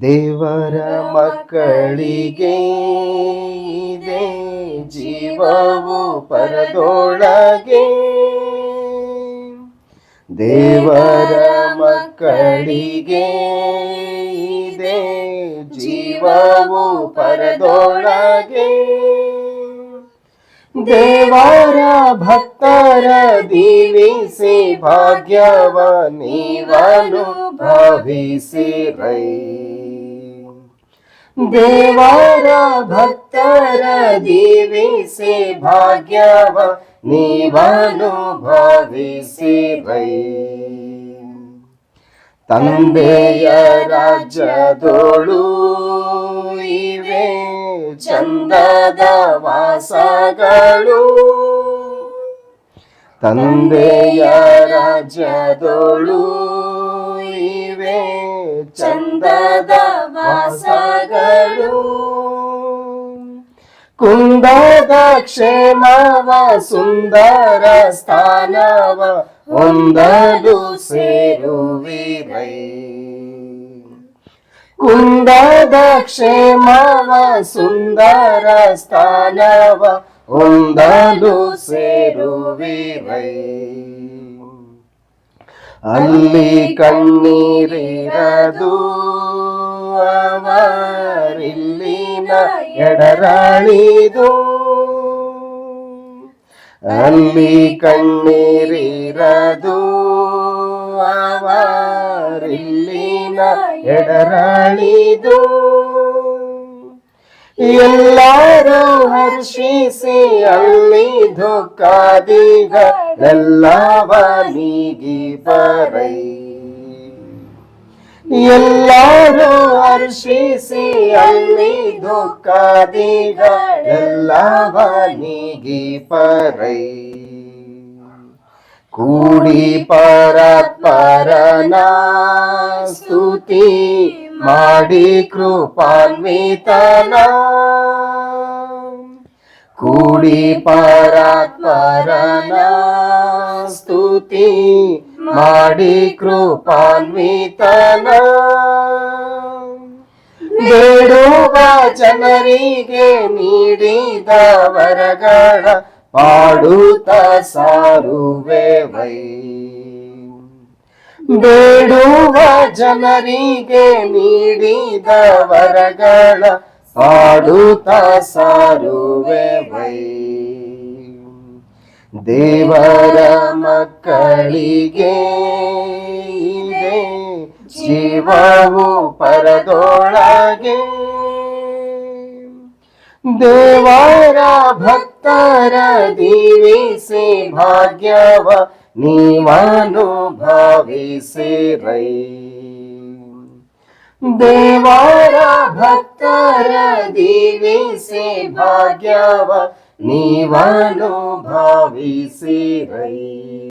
ದೇವರ ಮಕ್ಕಳಿಗೆ ಇದೆ ಜೀವವು ಪರದೊಳಗೆ. ದೇವರ ಮಕ್ಕಳಿಗೆ ಇದೆ ಜೀವವು ಪರದೊಳಗೆ. ದೇವರ ಭಕ್ತರ ದೀವಿಸಿ ಭಾಗ್ಯವ ನೀವನು ಭಾವಿಸಿರೈ ದೇವರ ಭಕ್ತರ ದೀವಿಸಿ ಭಾಗ್ಯವ ನೀವನು ಭಾವಿಸಿರೈ ತಂದೆಯ ರಾಜ್ಯದೋಳು ಇವೆ ಚಂದದ ವಾಸಗಳು. ತಂದೆಯ ರಾಜ್ಯದೊಳು ಇವೆ. ಚಂದದ ವಾಸಗಳು. ಕುಂದದ ಕ್ಷೇಮವ ಸುಂದರ ಸ್ಥಾನವ ಹೊಂದಲು ಸೇರುವಿರೈ. ಕುಂದದ ಕ್ಷೇಮವ ಸುಂದರ ಸ್ಥಾನವ ಒಂದಲು ಸೇರುವಿರೈ. ಅಲ್ಲಿ ಕಣ್ಣೀರಿರದು ಅವರಿಲ್ಲಿನ ಎಡರಾಳಿದು. ಅಲ್ಲಿ ಕಣ್ಣೀರಿರದು ಅವರಿಲ್ಲಿನ ಎಡರಾಳಿದು ಎಲ್ಲರೂ ಹರ್ಷಿಸಿ ಅಲ್ಲಿ ದುಃಖದೀಗ ಎಲ್ಲವ ನೀಗಿ ಬರೈ ಎಲ್ಲರೂ ಹರ್ಷಿಸಿ ಅಲ್ಲಿ ದುಃಖದೀಗ ಎಲ್ಲವ ನೀಗಿ ಪರೈ ಕೂಡಿ ಪರತ್ಪರನ ಸ್ತುತಿ ಮಾಡಿ ಕೃಪಾನ್ವಿತನ. ಕೂಡಿ ಪರತ್ಪರನ ಸ್ತುತಿ ಮಾಡಿ ಕೃಪಾನ್ವಿತನ. ಬೇಡುವ ಜನರಿಗೆ ನೀಡಿದ ವರಗಳ ಪಾಡುತ್ತ ಸಾರುವೆ ವೈ. ಬೇಡುವ ಜನರಿಗೆ ನೀಡಿದ ವರಗಳ ಪಾಡುತ್ತ ಸಾರುವೆ ವೈ. ದೇವರ ಮಕ್ಕಳಿಗೆ ಜೀವವು ಪರದೊಳಗೆ. ದೇವರ ధర దీవేసే భాగ్యవ నీవానుభావేసే రై. దేవార భక్తర దీవేసే భాగ్యవ నీవానుభావేసే రై.